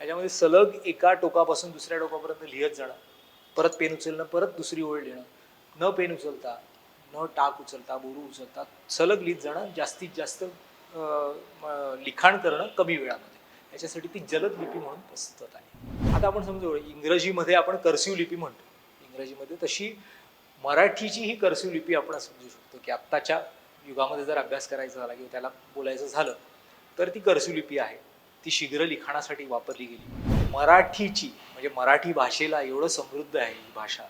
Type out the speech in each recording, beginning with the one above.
याच्यामध्ये सलग एका टोकापासून दुसऱ्या टोकापर्यंत लिहत जाणं परत पेन उचलणं परत दुसरी ओळ लिहिणं. न पेन उचलता न टाक उचलता बोरू उचलता सलग लिहित जाणं जास्तीत जास्त लिखाण करणं कमी वेळामध्ये. याच्यासाठी ती जलद लिपी म्हणून प्रस्तुत आहे. आता आपण समजू इंग्रजीमध्ये आपण कर्सिव लिपी म्हणतो. इंग्रजीमध्ये तशी मराठीची ही कर्सिव लिपी आपण समजू शकतो की आत्ताच्या युगामध्ये जर अभ्यास करायचा झाला किंवा त्याला बोलायचं झालं तर ती कर्सिव लिपी आहे. ती शीघ्र लिखाणासाठी वापरली गेली. मराठीची म्हणजे मराठी भाषेला एवढं समृद्ध आहे ही भाषा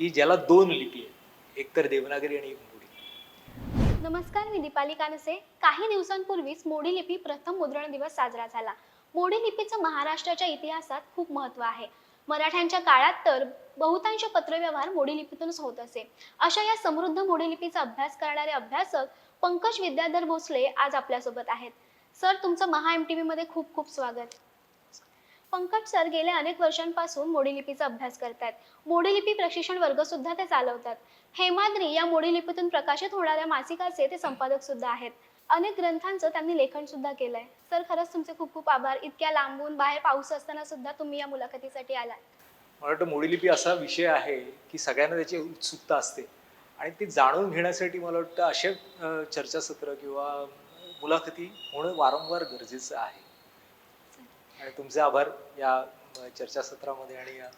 की ज्याला दोन लिपी आहेत. एक तर देवनागरी आणि एक मोडी. नमस्कार मी दीपाली कानसे. काही दिवसांपूर्वीच मोडी लिपी प्रथम मुद्रण दिवस साजरा झाला. मोडी लिपीचं महाराष्ट्राच्या इतिहासात खूप महत्त्व आहे. मराठ्यांच्या काळात तर बहुतांश पत्रव्यवहार मोडी लिपीतूनच होत असे. अशा या समृद्ध मोडी लिपीचा अभ्यास करणारे अभ्यासक पंकज विद्याधर भोसले आज आपल्यासोबत आहेत. सर तुमचं महा एम टी व्हीमध्ये खूप खूप स्वागत. पंकज सर गेल्या अनेक वर्षांपासून मोडी लिपीचा अभ्यास करतात मोडी लिपी प्रशिक्षण वर्ग सुद्धा ते चालवतात. हेमाद्री या मोडी लिपीतून प्रकाशित होणाऱ्या मासिकाचे ते संपादक सुद्धा आहेत. अनेक ग्रंथांचं त्यांनी लेखन सुद्धा केलंय. सर खरंच तुमचे खूप खूप आभार. इतक्या लांबून बाहेर पाऊस असताना सुद्धा तुम्ही या मुलाखतीसाठी आलात. मला वाटतं मोडी लिपी असा विषय आहे की सगळ्यांना त्याची उत्सुकता असते. आणि ती जाणून घेण्यासाठी मला वाटतं असे चर्चासत्र किंवा मुलाखती होणं वारंवार गरजेचं आहे. आणि तुमचे आभार या चर्चासत्रामध्ये आणि या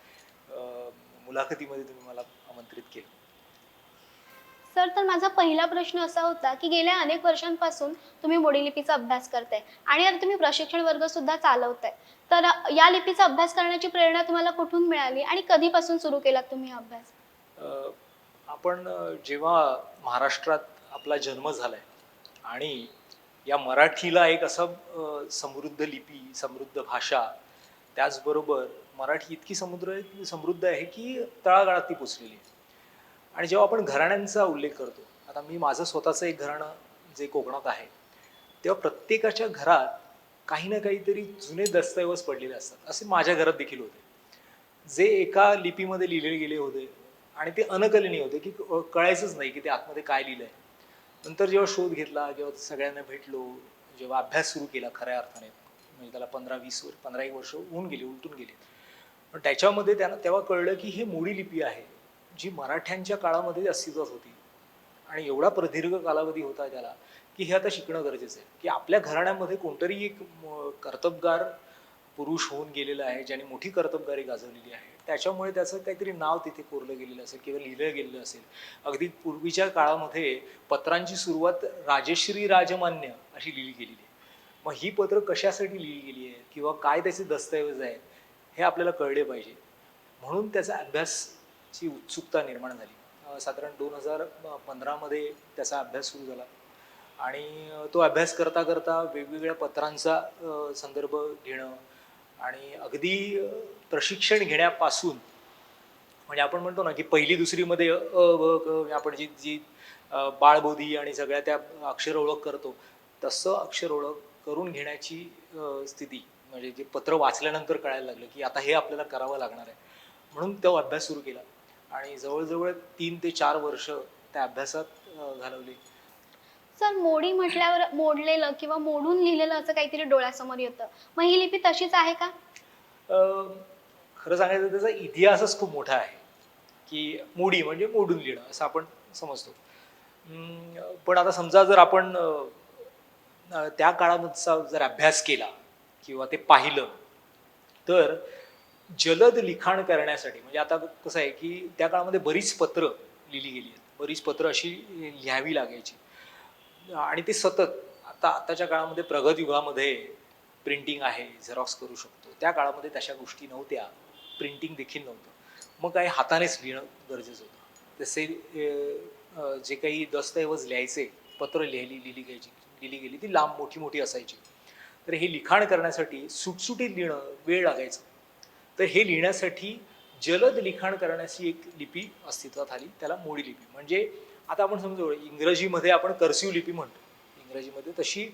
मुलाखतीमध्ये तुम्ही मला आमंत्रित केलं. सर तर माझा पहिला प्रश्न असा होता की गेल्या अनेक वर्षांपासून तुम्ही मोडी लिपीचा अभ्यास करताय आणि आता तुम्ही प्रशिक्षण वर्ग सुद्धा चालवताय. तर या लिपीचा अभ्यास करण्याची प्रेरणा तुम्हाला कुठून मिळाली आणि कधीपासून सुरू केलात तुम्ही हा अभ्यास? आपण जेव्हा महाराष्ट्रात आपला जन्म झालाय आणि या मराठीला एक असं समृद्ध लिपी समृद्ध भाषा त्याचबरोबर मराठी इतकी समुद्र आहे समृद्ध आहे की तळागाळात ती पोचलेली आहे. आणि जेव्हा आपण घराण्यांचा उल्लेख करतो आता मी माझं स्वतःचं एक घराणं जे कोकणात आहे तेव्हा प्रत्येकाच्या घरात काही ना काहीतरी जुने दस्तऐवज पडलेले असतात असे माझ्या घरात देखील होते. जे एका लिपीमध्ये लिहिले गेले होते आणि ते अनकलनीय होते की क- कळायचंच नाही की ते आतमध्ये काय लिहिलं आहे नंतर जेव्हा शोध घेतला जेव्हा सगळ्यांना भेटलो जेव्हा अभ्यास सुरू केला खऱ्या अर्थाने म्हणजे त्याला पंधरा वीस वर पंधरा एक वर्ष होऊन गेली उलटून गेली. पण त्याच्यामध्ये त्यांना तेव्हा कळलं की हे मोडी लिपी आहे जी मराठ्यांच्या काळामध्ये अस्तित्वात होती. आणि एवढा प्रदीर्घ कालावधी होता त्याला की हे आता शिकणं गरजेचं आहे. की आपल्या घराण्यामध्ये कोणतरी एक कर्तबगार पुरुष होऊन गेलेला आहे ज्याने मोठी कर्तबगारी गाजवलेली आहे. त्याच्यामुळे त्याचं काहीतरी नाव तिथे कोरलं गेलेलं असेल किंवा लिहिलं गेलेलं असेल. अगदी पूर्वीच्या काळामध्ये पत्रांची सुरुवात राजश्री राजमान्य अशी लिहिली गेलेली आहे. मग ही पत्र कशासाठी लिहिली गेली आहेत किंवा काय त्याचे दस्तऐवज आहेत हे आपल्याला कळले पाहिजे. म्हणून त्याचा अभ्यासची उत्सुकता निर्माण झाली. साधारण दोन हजार पंधरामध्ये त्याचा अभ्यास सुरू झाला. आणि तो अभ्यास करता करता वेगवेगळ्या पत्रांचा संदर्भ घेणं आणि अगदी प्रशिक्षण घेण्यापासून म्हणजे आपण म्हणतो ना की पहिली दुसरीमध्ये अ ब क आपण जी जी बाळबोधी आणि सगळ्या त्या अक्षर ओळख करतो तसं अक्षर ओळख करून घेण्याची स्थिती म्हणजे जे पत्र वाचल्यानंतर कळायला लागलं की आता हे आपल्याला करावं लागणार आहे. म्हणून तो अभ्यास सुरू केला आणि जवळजवळ तीन ते चार वर्ष त्या अभ्यासात घालवली. सर मोडी म्हटल्यावर मोडलेलं किंवा मोडून लिहिलेलं असं काहीतरी डोळ्यासमोर येतं. मग ही लिपी तशीच आहे का? अं, खरं सांगायचं तर त्याचा इतिहासच खूप मोठा आहे. की मोडी म्हणजे मोडून लिहिणं असं आपण समजतो. अं, पण आता समजा जर आपण अं, अं, त्या काळामधचा जर अभ्यास केला किंवा ते पाहिलं तर जलद लिखाण करण्यासाठी म्हणजे आता कसं आहे की त्या काळामध्ये बरीच पत्र लिहिली गेली आहेत. बरीच पत्र अशी लिहावी लागायची. आणि ते सतत आता आताच्या काळामध्ये प्रगत युगामध्ये प्रिंटिंग आहे झेरॉक्स करू शकतो. त्या काळामध्ये तशा गोष्टी नव्हत्या. प्रिंटिंग देखील नव्हतं. मग काही हातानेच लिहिणं गरजेचं होतं. तसे जे काही दस्तऐवज लिहायचे पत्र लिहिली लिहिली घ्यायची लिहिली गेली ती लांब मोठी मोठी असायची. तर हे लिखाण करण्यासाठी सुटसुटीत लिहिणं वेळ लागायचं. तर हे लिहिण्यासाठी जलद लिखाण करण्याची एक लिपी अस्तित्वात आली त्याला मोडी लिपी. म्हणजे आता आपण समजू इंग्रजीमध्ये आपण कर्सिव लिपी म्हणतो. इंग्रजीमध्ये तशी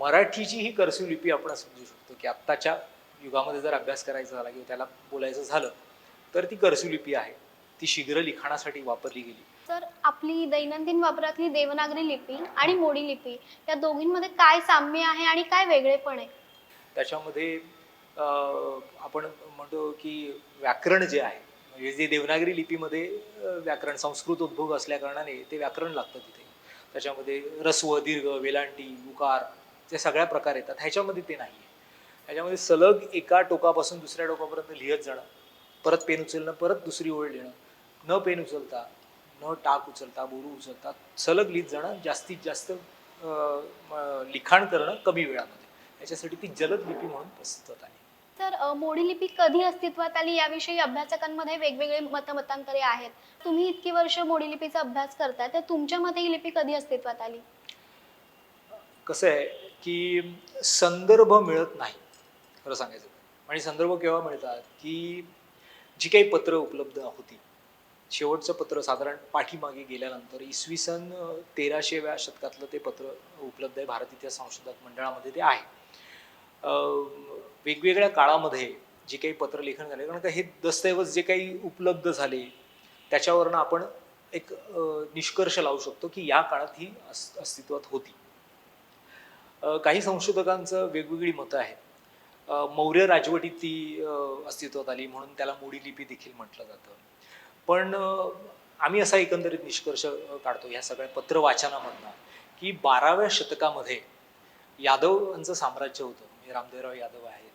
मराठीची ही कर्सिव लिपी आपण समजू शकतो की आत्ताच्या युगामध्ये जर अभ्यास करायचा झाला किंवा त्याला बोलायचं झालं तर ती कर्सिव लिपी आहे. ती शीघ्र लिखाणासाठी वापरली गेली. तर आपली दैनंदिन वापरातली देवनागरी लिपी आणि मोडी लिपी या दोघींमध्ये काय साम्य आहे आणि काय वेगळेपण आहे? त्याच्यामध्ये आपण म्हणतो की व्याकरण जे आहे म्हणजे जे देवनागरी लिपीमध्ये व्याकरण संस्कृत उद्भोग असल्या कारणाने ते व्याकरण लागतं तिथे. त्याच्यामध्ये रस्व दीर्घ वेलांटी उकार ते सगळ्या प्रकार येतात. ह्याच्यामध्ये ते नाही आहे ह्याच्यामध्ये सलग एका टोकापासून दुसऱ्या टोकापर्यंत लिहत जाणं परत पेन उचलणं परत दुसरी ओळ लिहिणं न पेन उचलता न टाक उचलता बोरू उचलता सलग लिहित जाणं जास्तीत जास्त लिखाण करणं कमी वेळामध्ये. याच्यासाठी ती जलद लिपी म्हणून प्रसिद्ध आहे. तर मोडी लिपी कधी अस्तित्वात आली याविषयी अभ्यासकांमध्ये वेगवेगळे मतमतांतरे आहेत. तुम्ही इतकी वर्ष मोडी लिपीचा अभ्यास करताय तर तुमच्या मते ही लिपी कधी अस्तित्वात आली? कसं आहे की संदर्भ मिळत नाही खरं सांगायचं आणि संदर्भ केव्हा मिळतात? की जी काही पत्र उपलब्ध होती. शेवटचं पत्र साधारण पाठीमागे गेल्यानंतर इसवी सन तेराशेव्या शतकातलं ते पत्र उपलब्ध आहे भारत इतिहास संशोधक मंडळामध्ये ते आहे. वेगवेगळ्या काळामध्ये जे काही पत्रलेखन झाले कारण का हे दस्तऐवज जे काही उपलब्ध झाले त्याच्यावरनं आपण एक निष्कर्ष लावू शकतो की या काळात ही अस्तित्वात होती. काही संशोधकांचं वेगवेगळी मतं आहेत. मौर्य राजवटीत ती अस्तित्वात आली म्हणून त्याला मोडी लिपी देखील म्हटलं जातं. पण आम्ही असा एकंदरीत निष्कर्ष काढतो ह्या सगळ्या पत्र वाचनामधनं की बाराव्या शतकामध्ये यादवांचं साम्राज्य होतं. म्हणजे रामदेवराव यादव आहे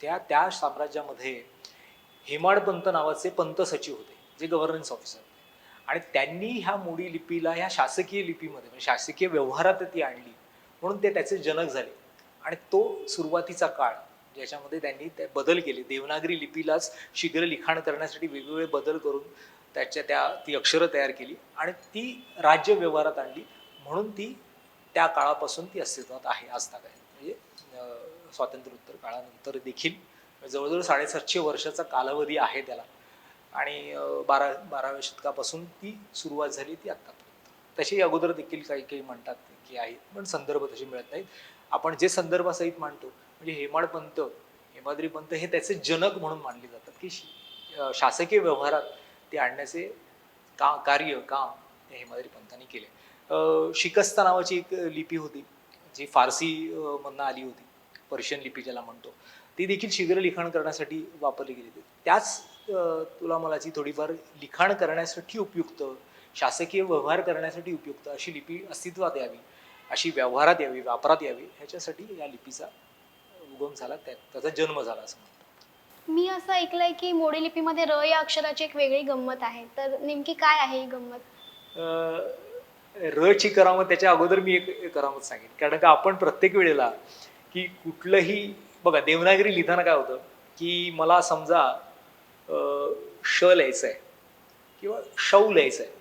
त्या त्या साम्राज्यामध्ये हेमाडपंत नावाचे पंत सचिव होते जे गव्हर्नन्स ऑफिसर होते. आणि त्यांनी ह्या मोडी लिपीला ह्या शासकीय लिपीमध्ये म्हणजे शासकीय व्यवहारात ती आणली म्हणून ते त्याचे जनक झाले. आणि तो सुरुवातीचा काळ ज्याच्यामध्ये त्यांनी ते बदल केले. देवनागरी लिपीलाच शीघ्र लिखाण करण्यासाठी वेगवेगळे बदल करून त्याच्या त्या ती अक्षरं तयार केली आणि ती राज्य व्यवहारात आणली म्हणून ती त्या काळापासून ती अस्तित्वात आहे आज तक म्हणजे स्वातंत्र्योत्तर काळानंतर देखील जवळजवळ साडेसातशे वर्षाचा कालावधी आहे त्याला. आणि बारा बाराव्या शतकापासून ती सुरुवात झाली ती आत्तापर्यंत. तशी अगोदर देखील काही काही म्हणतात की आहेत पण संदर्भ तसे मिळत नाहीत. आपण जे संदर्भासहित मांडतो म्हणजे हेमाडपंत हेमाद्री पंत हे त्याचे जनक म्हणून मानले जातात की शी- शासकीय व्यवहारात ते आणण्याचे का कार्य काम हे हेमाद्री पंतांनी केले. शिकस्ता नावाची एक लिपी होती जी फारसी मधनं आली होती. पर्शियन लिपी ज्याला म्हणतो ती देखील शीघ्र लिखाण करण्यासाठी वापरली गेली होती. त्याच तुला मलाची थोडीफार लिखाण करण्यासाठी उपयुक्त शासकीय व्यवहार करण्यासाठी उपयुक्त अशी लिपी अस्तित्वात यावी अशी व्यवहारात यावी वापरात यावी ह्याच्यासाठी या लिपीचा उगम झाला त्या त्याचा जन्म झाला असं मी असं ऐकलंय की मोडी लिपीमध्ये र या अक्षराची एक वेगळी गंमत आहे. तर नेमकी काय आहे ही गंमत? र ची करामत त्याच्या अगोदर मी एक एक करामत सांगेन. कारण का आपण प्रत्येक वेळेला की कुठलंही बघा देवनागरी लिहिताना काय होतं की मला समजा श लिहायचं आहे किंवा शव लिहायचं आहे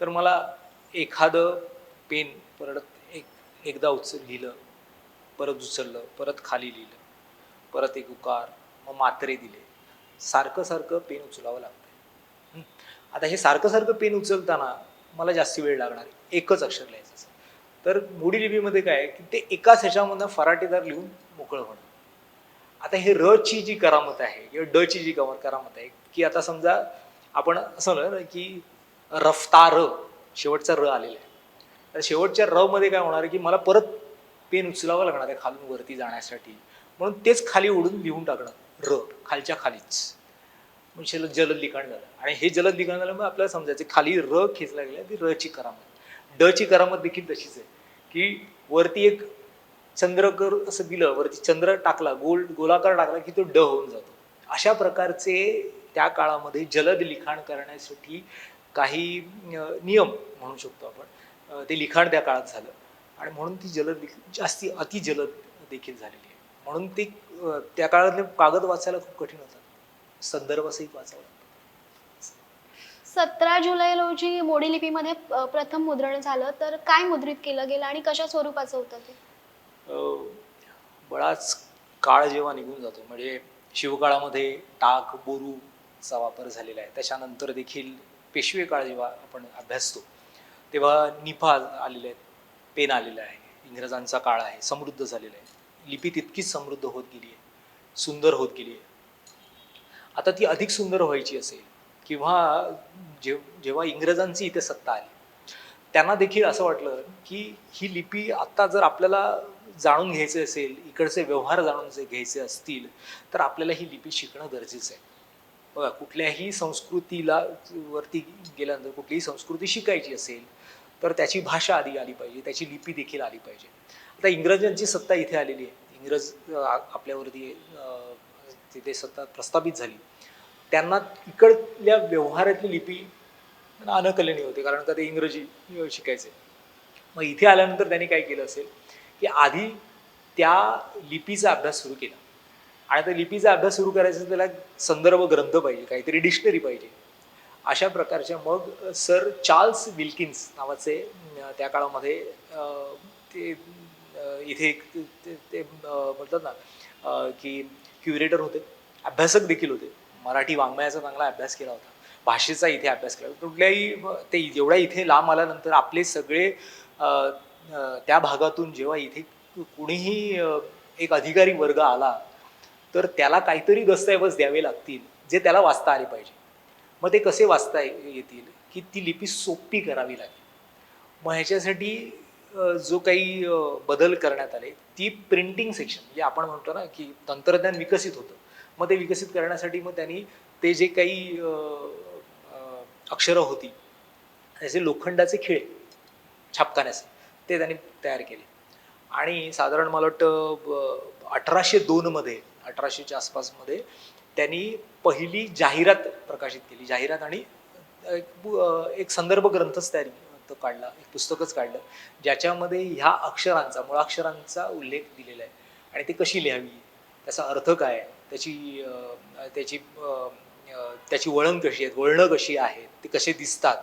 तर मला एखादं पेन परत एक एकदा उचल लिहिलं परत उचललं परत खाली लिहिलं परत एक उकार मग मात्रे दिले सारखं सारखं पेन उचलावं लागतं आता हे सारखं सारखं पेन उचलताना मला जास्ती वेळ लागणार एकच अक्षर लिहायचं तर मोडी लिपीमध्ये काय आहे की ते एकाच ह्याच्यामधनं फराटेदार लिहून मोकळं होणं. आता हे र ची जी करामत आहे किंवा ड ची जी कमर करामत आहे की आता समजा आपण असं म्हणलं ना की रफ्तार शेवटचा र आलेला आहे. तर शेवटच्या र मध्ये काय होणार आहे की मला परत पेन उचलावं लागणार आहे खालून वरती जाण्यासाठी. म्हणून तेच खाली ओढून लिहून टाकणं र खालच्या खालीच. म्हणजे जलद जलद लिखाण झालं. आणि हे जलद लिखाण झाल्यामुळे आपल्याला समजायचं खाली र खेचला गेला ती र ची करामत. ड ची करामत देखील तशीच आहे. की वरती एक चंद्रकर असं दिलं वरती चंद्र टाकला गोल गोलाकार टाकला की तो ड होऊन जातो. अशा प्रकारचे त्या काळामध्ये जलद लिखाण करण्यासाठी काही नियम म्हणू शकतो आपण. ते लिखाण त्या काळात झालं. आणि म्हणून ती जलद लिख जास्ती अति जलद देखील झालेली आहे. म्हणून ती त्या काळातले कागद वाचायला खूप कठीण होतात. संदर्भसहित वाचावं लागतं. सतरा जुलै रोजी मोडी लिपीमध्ये प्रथम मुद्रण झालं. तर काय मुद्रित केलं गेलं आणि कशा स्वरूपाचं होतं ते? बराच काळ जेव्हा निघून जातो म्हणजे शिवकाळामध्ये टाक बोरूचा वापर झालेला आहे. त्याच्यानंतर देखील पेशवे काळ जेव्हा आपण अभ्यासतो तेव्हा निफा आलेले आहेत पेन आलेलं आहे इंग्रजांचा काळ आहे समृद्ध झालेला आहे. लिपी तितकीच समृद्ध होत गेली आहे सुंदर होत गेली आहे. आता ती अधिक सुंदर व्हायची असेल किंवा जेव जेव्हा इंग्रजांची इथे सत्ता आली त्यांना देखील असं वाटलं की ही लिपी आत्ता जर आपल्याला जाणून घ्यायचे असेल इकडचे व्यवहार जाणून जे घ्यायचे असतील तर आपल्याला ही लिपी शिकणं गरजेचं आहे. बघा कुठल्याही संस्कृतीला वरती गेल्यानंतर कुठलीही संस्कृती शिकायची असेल तर त्याची भाषा आधी आली पाहिजे त्याची लिपी देखील आली पाहिजे. आता इंग्रजांची सत्ता इथे आलेली आहे. इंग्रज आपल्यावरती तिथे सत्ता प्रस्थापित झाली. त्यांना इकडल्या व्यवहारातली लिपी अनकलनीय होते कारण का ते इंग्रजी शिकायचे. मग इथे आल्यानंतर त्यांनी काय केलं असेल की आधी त्या लिपीचा अभ्यास सुरू केला. आणि त्या लिपीचा अभ्यास सुरू करायचा त्याला संदर्भ ग्रंथ पाहिजे काहीतरी डिक्शनरी पाहिजे. अशा प्रकारच्या मग सर चार्ल्स विल्किन्स नावाचे त्या काळामध्ये ते इथे एक ते- ते- म्हणतात ना की क्युरेटर होते अभ्यासक देखील होते. मराठी वाङ्मयाचा चांगला अभ्यास केला होता. भाषेचा इथे अभ्यास केला कुठल्याही ते जेवढ्या इथे लांब आल्यानंतर आपले सगळे त्या भागातून जेव्हा इथे कुणीही एक अधिकारी वर्ग आला तर त्याला काहीतरी दस्तऐवज द्यावे लागतील जे त्याला वाचता आले पाहिजे. मग ते कसे वाचता ये- येतील? की ती लिपी सोपी करावी लागेल. मग ह्याच्यासाठी जो काही बदल करण्यात आले ती प्रिंटिंग सेक्शन म्हणजे आपण म्हणतो ना की तंत्रज्ञान विकसित होतं. मग ते विकसित करण्यासाठी मग त्यांनी ते जे काही अक्षरं होती त्याचे लोखंडाचे खिळे छापखान्याचे ते त्यांनी तयार केले. आणि साधारण मला वाटतं अठराशे दोनमध्ये अठराशेच्या आसपासमध्ये त्यांनी पहिली जाहिरात प्रकाशित केली. जाहिरात आणि एक संदर्भ ग्रंथच तयारी तो काढला एक पुस्तकच काढलं ज्याच्यामध्ये ह्या अक्षरांचा मुळाक्षरांचा उल्लेख दिलेला आहे. आणि ती कशी लिहावी? त्याचा अर्थ काय आहे? त्याची त्याची त्याची वळण कशी आहेत वळणं कशी आहेत ते कसे दिसतात.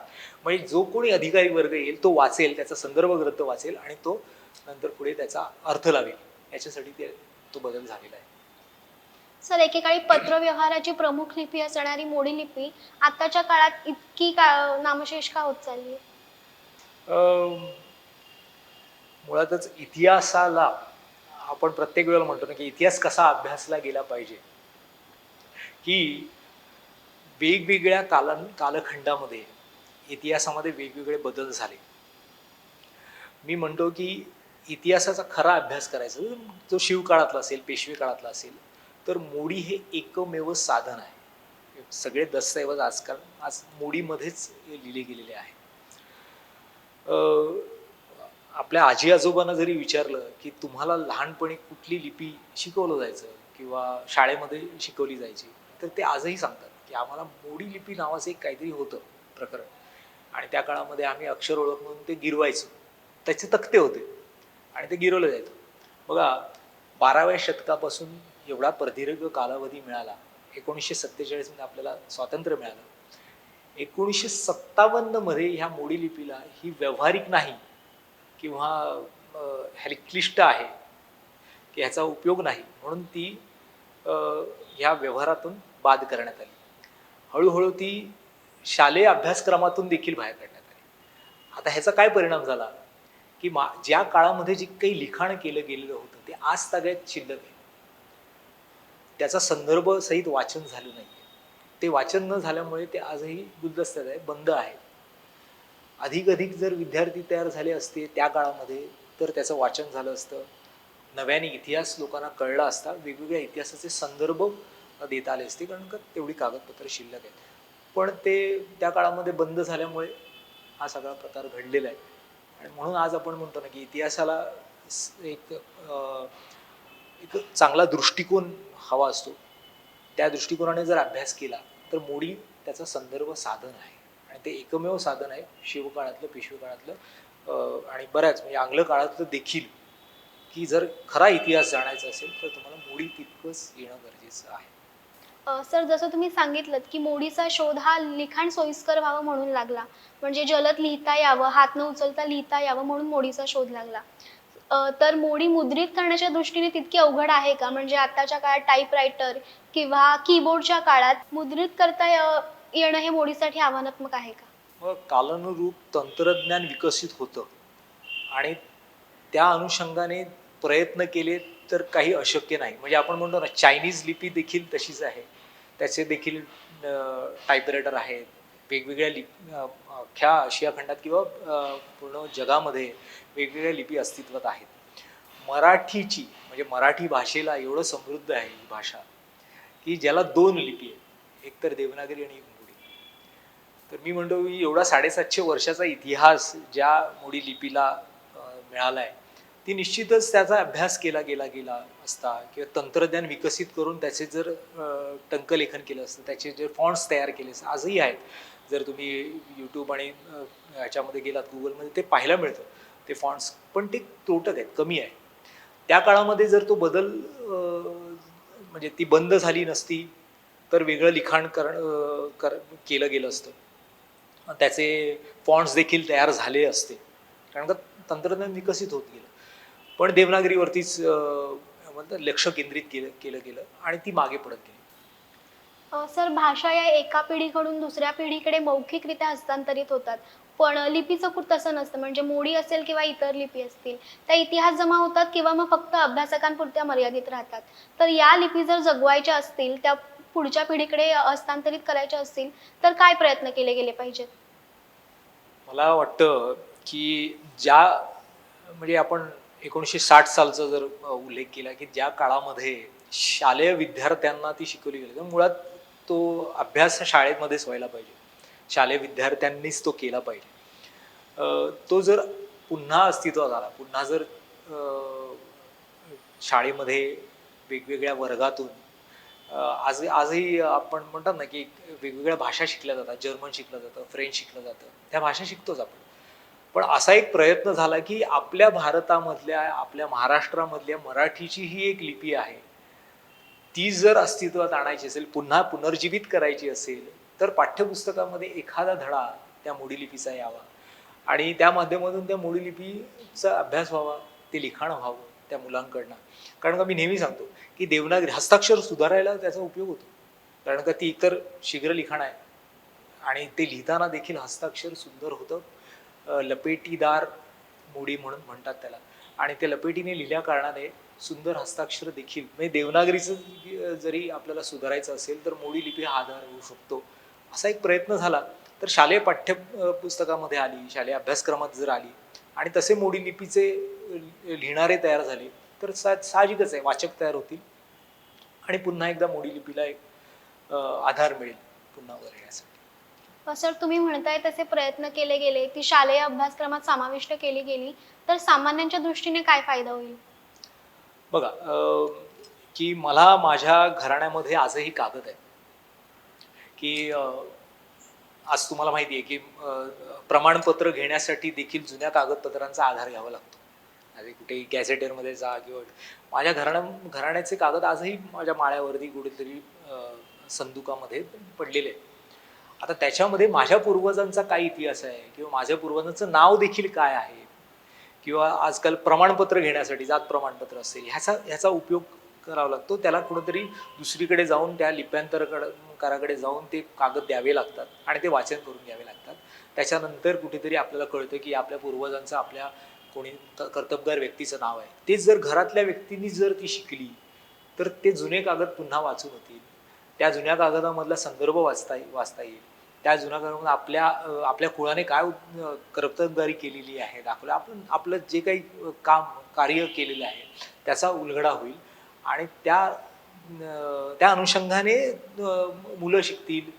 म्हणजे जो कोणी अधिकारी वर्ग येईल तो वाचेल त्याचा संदर्भ ग्रंथ वाचेल आणि तो नंतर पुढे त्याचा अर्थ लावेल. याच्यासाठी ते तो बदल झालेला आहे. सर एकेकाळी पत्रव्यवहाराची प्रमुख लिपी असणारी मोडी लिपी आताच्या काळात इतकी का नामशेष का होत चालली मुळातच इतिहासाला आपण प्रत्येक वेळेला म्हणतो ना की इतिहास कसा अभ्यासला गेला पाहिजे. की वेगवेगळ्या काला कालखंडामध्ये इतिहासामध्ये वेगवेगळे बदल झाले. मी म्हणतो की इतिहासाचा खरा अभ्यास करायचा जो शिवकाळातला असेल पेशवे काळातला असेल तर मोडी हे एकमेव साधन आहे. सगळे दस्तऐवज आजकाल आज मोडीमध्येच लिहिले गेलेले आहेत आपल्या आजी आजोबांना जरी विचारलं की तुम्हाला लहानपणी कुठली लिपी शिकवलं जायचं किंवा शाळेमध्ये शिकवली जायची तर ते आजही सांगतात की आम्हाला मोडी लिपी नावाचं एक काहीतरी होतं प्रकरण. आणि त्या काळामध्ये आम्ही अक्षर ओळख म्हणून ते गिरवायचो. त्याचे तक्ते होते. आणि ते गिरवलं जायचं. बघा बाराव्या शतकापासून एवढा प्रदीर्घ कालावधी मिळाला एकोणीसशे सत्तेचाळीसमध्ये आपल्याला स्वातंत्र्य मिळालं. एकोणीसशे सत्तावन्नमध्ये ह्या मोडी लिपीला ही व्यावहारिक नाही किंवा अं, क्लिष्ट आहे की ह्याचा उपयोग नाही म्हणून ती ह्या व्यवहारातून बाद करण्यात आली. हळूहळू ती शालेय अभ्यासक्रमातून देखील बाहेर काढण्यात आली. आता ह्याचा काय परिणाम झाला? की मा ज्या काळामध्ये जे काही लिखाण केलं गेलेलं होतं ते आज सगळ्यात शिल्लक आहे. त्याचा संदर्भ सहित वाचन झालं नाही ते वाचन न झाल्यामुळे ते आजही गुलदस्त्यात आहे बंद आहे अधिक अधिक जर विद्यार्थी तयार झाले असते त्या काळामध्ये तर त्याचं वाचन झालं असतं. नव्याने इतिहास लोकांना कळला असता वेगवेगळ्या इतिहासाचे संदर्भ देता आले असते कारण का तेवढी कागदपत्र शिल्लक आहेत. पण ते त्या काळामध्ये बंद झाल्यामुळे हा सगळा प्रकार घडलेला आहे. आणि म्हणून आज आपण म्हणतो ना की इतिहासाला एक एक चांगला दृष्टिकोन हवा असतो. त्या दृष्टिकोनाने जर अभ्यास केला तर मोडी त्याचा संदर्भ साधन आहे. ते एकमेव साधन आहे शिवकाळातलं पेशवे काळातलं आणि बऱ्याच म्हणजे आंग्ल काळातलं देखील की जर खरा इतिहास जाणायचा असेल तर तुम्हाला मोडी तितकंच येणं गरजेचं आहे. सर जसं तुम्ही सांगितलं की मोडीचा शोध हा लिखाण सोयीस्कर व्हावं म्हणून लागला. म्हणजे जलद लिहिता यावं हात न उचलता लिहिता यावं म्हणून मोडीचा शोध लागला. तर मोडी मुद्रित करण्याच्या दृष्टीने तितकी अवघड आहे का? म्हणजे आताच्या काळात टाईपरायटर किंवा कीबोर्डच्या काळात मुद्रित करता येणं हे मोडीसाठी आव्हानात्मक आहे का? मग कालानुरूप तंत्रज्ञान विकसित होतं. आणि त्या अनुषंगाने प्रयत्न केले तर काही अशक्य नाही. म्हणजे आपण म्हणतो ना चायनीज लिपी देखील तशीच आहे. त्याचे देखील टायपरायटर आहेत. वेगवेगळ्या लिप अख्ख्या आशिया खंडात किंवा पूर्ण जगामध्ये वेगवेगळ्या लिपी अस्तित्वात आहेत. मराठीची म्हणजे मराठी भाषेला एवढं समृद्ध आहे ही भाषा की ज्याला दोन लिपी आहेत. एक तर देवनागरी आणि तर मी म्हणतो की एवढा साडेसातशे वर्षाचा इतिहास ज्या मोडी लिपीला मिळाला आहे ती निश्चितच त्याचा अभ्यास केला गेला गेला असता किंवा तंत्रज्ञान विकसित करून त्याचे जर टंकलेखन केलं असतं त्याचे जे फॉन्ट्स तयार केले असतात आजही आहेत. जर तुम्ही यूट्यूब आणि ह्याच्यामध्ये गेलात गुगलमध्ये ते पाहायला मिळतं. ते फॉन्ट्स पण ते त्रोटक आहेत कमी आहे त्या काळामध्ये जर तो बदल म्हणजे ती बंद झाली नसती तर वेगळं लिखाण कर कर केलं गेलं असतं. त्याचे फॉन्ट्स देखील तयार झाले असते. कारण का तंत्रज्ञान विकसित होत गेलं. पण देवनागरीवरतीच म्हणतात लक्ष केंद्रित केलं केलं गेलं आणि ती मागे पडत गेली. सर भाषा या एका पिढीकडून दुसऱ्या पिढीकडे मौखिकरित्या हस्तांतरित होतात. पण लिपीचं खूप तसं नसतं. म्हणजे मोडी असेल किंवा इतर लिपी असतील त्या इतिहास जमा होतात किंवा मग फक्त अभ्यासकांपुरत्या मर्यादित राहतात. तर या लिपी जर जगवायच्या असतील त्या पुढच्या पिढीकडे हस्तांतरित करायच्या असतील तर काय प्रयत्न केले गेले पाहिजेत? मला वाटतं की ज्या म्हणजे आपण एकोणीसशे साठ सालचा जर उल्लेख केला की ज्या काळामध्ये शालेय विद्यार्थ्यांना ती शिकवली गेली तर मुळात तो अभ्यास शाळेमध्येच व्हायला पाहिजे. शालेय विद्यार्थ्यांनीच तो केला पाहिजे. तो जर पुन्हा अस्तित्वात आला पुन्हा जर शाळेमध्ये वेगवेगळ्या वर्गातून आज आजही आपण म्हणतात ना की वेगवेगळ्या भाषा शिकल्या जातात. जर्मन शिकलं जातं फ्रेंच शिकलं जातं. त्या भाषा शिकतोच आपण. पण असा एक प्रयत्न झाला की आपल्या भारतामधल्या आपल्या महाराष्ट्रामधल्या मराठीची ही एक लिपी आहे. ती जर अस्तित्वात आणायची असेल पुन्हा पुनर्जीवित करायची असेल तर पाठ्यपुस्तकामध्ये एखादा धडा त्या मोडी लिपीचा यावा. आणि त्या माध्यमातून त्या मुडीलिपीचा अभ्यास व्हावा ते लिखाण व्हावं. त्या मुलांकडनं. कारण का मी नेहमी सांगतो की देवनागरी हस्ताक्षर सुधारायला त्याचा उपयोग होतो. कारण का ती इतर शीघ्र लिखाण आहे. आणि ते लिहिताना देखील हस्ताक्षर सुंदर होतं. लपेटीदार मोडी म्हणून म्हणतात त्याला. आणि ते लपेटीने लिहिल्या कारणाने सुंदर हस्ताक्षर देखील म्हणजे देवनागरीचं जरी आपल्याला सुधारायचं असेल तर मोडी लिपी हा आधार होऊ शकतो. असा एक प्रयत्न झाला. तर शालेय पाठ्य पुस्तकामध्ये आली शालेय अभ्यासक्रमात जर आली आणि तसे मोडी लिपीचे लिहिणारे तयार झाले. तर सा साहजिकच आहे वाचक तयार होतील. आणि पुन्हा एकदा मोडी लिपीला एक आधार मिळेल पुन्हा वर येण्यासाठी. सर तुम्ही म्हणताय तसे प्रयत्न केले गेले ती शालेय अभ्यासक्रमात समाविष्ट केली गेली. तर सामान्यांच्या दृष्टीने काय फायदा होईल? बघा की मला माझ्या घराण्यामध्ये आजही कागद आहे. की आज तुम्हाला माहिती आहे की प्रमाणपत्र घेण्यासाठी देखील जुन्या कागदपत्रांचा आधार घ्यावा लागतो. अरे कुठेही गॅझेटेरमध्ये जा किंवा माझ्या घराण्या घराण्याचे कागद आजही माझ्या माळ्यावरती कुठेतरी संदुकामध्ये पडलेले आहेत. आता त्याच्यामध्ये माझ्या पूर्वजांचा काय इतिहास आहे किंवा माझ्या पूर्वजांचं नाव देखील काय आहे किंवा आजकाल प्रमाणपत्र घेण्यासाठी जात प्रमाणपत्र असेल ह्याचा ह्याचा उपयोग करावा लागतो. त्याला कुठंतरी दुसरीकडे जाऊन त्या लिप्यांतरकडं पत्रकाराकडे जाऊन ते कागद द्यावे लागतात आणि ते वाचन करून घ्यावे लागतात. त्याच्यानंतर कुठेतरी आपल्याला कळतं की आपल्या पूर्वजांचं आपल्या कोणी कर्तबगार व्यक्तीचं नाव आहे. तेच जर घरातल्या व्यक्तींनी जर ती शिकली तर ते जुने कागद पुन्हा वाचून होतील. त्या जुन्या कागदामधला संदर्भ वाचता येईल वाचता येईल. त्या जुन्या कागदामध्ये आपल्या आपल्या कुळाने काय कर्तबगारी केलेली आहे दाखवलं. आपण आपलं जे काही काम कार्य केलेलं आहे त्याचा उलगडा होईल. आणि त्या त्या अनुषंगाने मुलं शिकतील.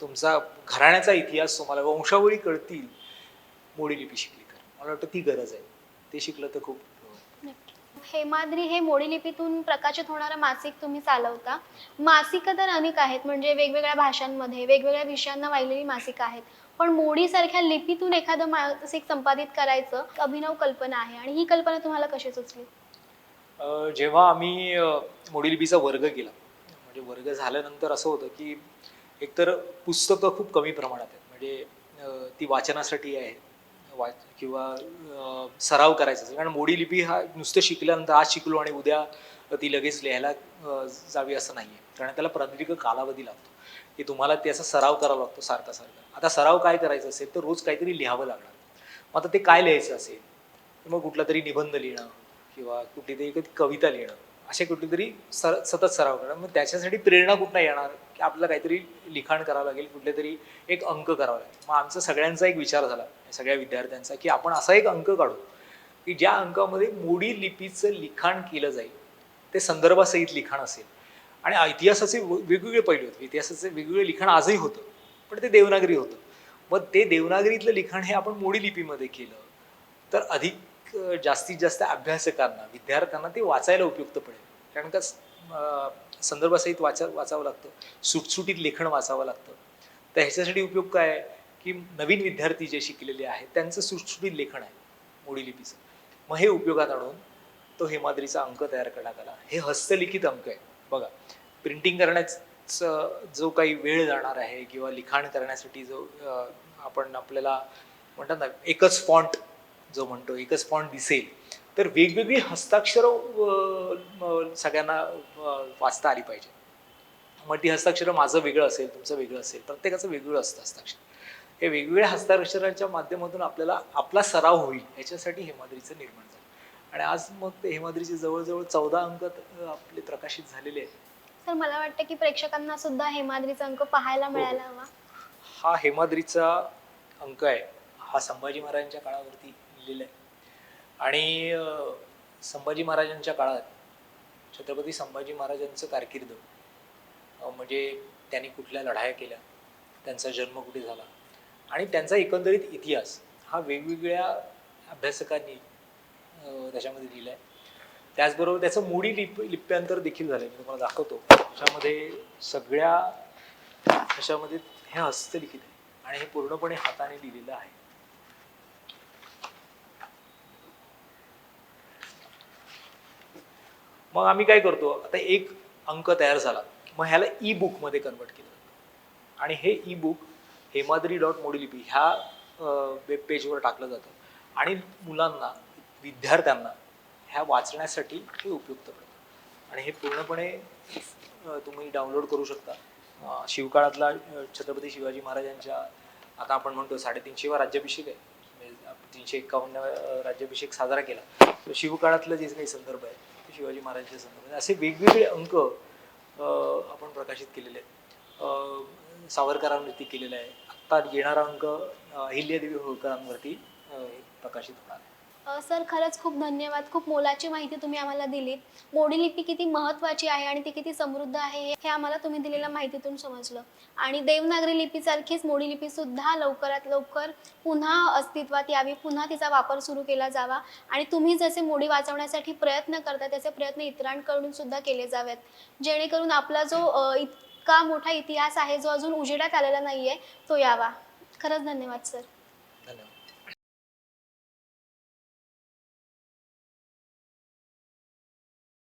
तुमचा घराण्याचा इतिहास तुम्हाला वंशावळी कळतील. मोडी लिपी शिकली तर. मला वाटतं ती गरज आहे. ते शिकलं तर खूप. हेमाद्री हे मोडी लिपीतून प्रकाशित होणारं मासिक तुम्ही चालवता. मासिकं तर अनेक आहेत. म्हणजे वेगवेगळ्या भाषांमध्ये वेगवेगळ्या विषयांना वाहिलेली मासिकं आहेत. पण मोडीसारख्या लिपीतून एखादं मासिक संपादित करायचं अभिनव कल्पना आहे. आणि ही कल्पना तुम्हाला कशी सुचली? जेव्हा आम्ही अ, मोडी लिपीचा वर्ग केला म्हणजे वर्ग झाल्यानंतर असं होतं की एकतर पुस्तकं खूप कमी प्रमाणात आहेत. म्हणजे ती वाचनासाठी आहे वाच किंवा सराव करायचा असेल. कारण मोडी लिपी हा नुसतं शिकल्यानंतर आज शिकलो आणि उद्या ती लगेच लिहायला जावी असं नाही आहे कारण त्याला प्रदीर्घ कालावधी लागतो. की तुम्हाला त्याचा सराव करावा लागतो सारखा सारखा आता सराव काय करायचा असेल तर रोज काहीतरी लिहावं लागणार. मग आता ते काय लिहायचं असेल? मग कुठला तरी निबंध लिहिणं किंवा कुठेतरी कधी कविता लिहिणं असे कुठेतरी सर सतत सराव करणं. मग त्याच्यासाठी प्रेरणा कुठनं येणार? की आपल्याला काहीतरी लिखाण करावं लागेल कुठले तरी एक अंक करावा लागेल. मग आमचा सगळ्यांचा एक विचार झाला सगळ्या विद्यार्थ्यांचा की आपण असा एक अंक काढू की ज्या अंकामध्ये मोडी लिपीचं लिखाण केलं जाईल ते संदर्भासहित लिखाण असेल. आणि इतिहासाचे वेगवेगळे पैलू होते इतिहासाचे वेगवेगळे लिखाण आजही होतं पण ते देवनागरी होतं. मग ते देवनागरीतलं लिखाण हे आपण मोडी लिपीमध्ये केलं तर अधिक जास्तीत जास्त अभ्यासकांना विद्यार्थ्यांना ते वाचायला उपयुक्त पडेल. कारण का संदर्भासहित वाचा वाचावं लागतं. सुटसुटीत लेखन वाचावं लागतं. तर ह्याच्यासाठी उपयोग काय आहे? की नवीन विद्यार्थी जे शिकलेले आहेत त्यांचं सुटसुटीत लेखन आहे मोडी लिपीचं मग हे उपयोगात आणून तो हेमाद्रीचा अंक तयार करण्यात आला. हे हस्तलिखित अंक आहे. बघा प्रिंटिंग करण्याचं जो काही वेळ जाणार आहे किंवा लिखाण करण्यासाठी जो आपण आपल्याला म्हणतात ना एकच फॉन्ट जो म्हणतो एकच फॉन्ट दिसेल. तर वेगवेगळी हस्ताक्षर सगळ्यांना वाचता आली पाहिजे. मग ती हस्ताक्षर माझं वेगळं असेल तुमचं वेगळं असेल प्रत्येकाचं वेगळं असतं हस्ताक्षर. हे वेगवेगळ्या हस्ताक्षरांच्या माध्यमातून आपल्याला आपला सराव होईल याच्यासाठी हेमाद्रीचं निर्माण झालं. आणि आज मग ते हेमाद्रीचे जवळजवळ चौदा अंक आपले प्रकाशित झालेले आहेत. सर मला वाटतं की प्रेक्षकांना सुद्धा हेमाद्रीचा अंक पाहायला मिळायला हवा. हा हेमाद्रीचा अंक आहे. हा संभाजी महाराजांच्या काळावरती लिहिलं आहे आणि संभाजी महाराजांच्या काळात छत्रपती संभाजी महाराजांचं कारकीर्द म्हणजे त्यांनी कुठल्या लढाया केल्या त्यांचा जन्म कुठे झाला आणि त्यांचा एकंदरीत इतिहास हा वेगवेगळ्या अभ्यासकांनी त्याच्यामध्ये लिहिला आहे त्याचबरोबर त्याचं मोडी लिप लिप्यांतर देखील झालं मी तुम्हाला दाखवतो. त्याच्यामध्ये सगळ्या त्याच्यामध्ये हे हस्तलिखित आहे आणि हे पूर्णपणे हाताने लिहिलेलं आहे. मग आम्ही काय करतो आता एक अंक तयार झाला मग ह्याला ई बुकमध्ये कन्वर्ट केलं. जातं आणि हे e book Hemadri dot Modilipi ह्या वेब पेजवर टाकलं जातं. आणि मुलांना विद्यार्थ्यांना ह्या वाचण्यासाठी हे उपयुक्त पडतं. आणि हे पूर्णपणे तुम्ही डाउनलोड करू शकता. शिवकाळातला छत्रपती शिवाजी महाराजांच्या आता आपण म्हणतो साडेतीनशेवा राज्याभिषेक आहे. म्हणजे तीनशे एक्कावन्न राज्याभिषेक साजरा केला. तर शिवकाळातलं जे काही संदर्भ आहे शिवाजी महाराजांच्या संदर्भात. असे वेगवेगळे अंक आपण प्रकाशित केलेले आहेत. सावरकरांवरती केलेले आहे. आत्ता येणारा अंक अहिल्यादेवी होळकरांवरती प्रकाशित होणार आहे. सर खरंच खूप धन्यवाद. खूप मोलाची माहिती तुम्ही आम्हाला दिलीत मोडी लिपी किती महत्त्वाची आहे आणि ती किती समृद्ध आहे हे- हे आम्हाला तुम्ही दिलेल्या माहितीतून समजलं. आणि देवनागरी लिपीसारखीच मोडी लिपी सुद्धा लवकरात लवकर पुन्हा अस्तित्वात यावी. पुन्हा तिचा वापर सुरू केला जावा. आणि तुम्ही जसे मोडी वाचवण्यासाठी प्रयत्न करता त्याचे प्रयत्न इतरांकडून सुद्धा केले जावेत. जेणेकरून आपला जो इतका मोठा इतिहास आहे जो अजून उजेडात आलेला नाहीये तो यावा. खरंच धन्यवाद सर.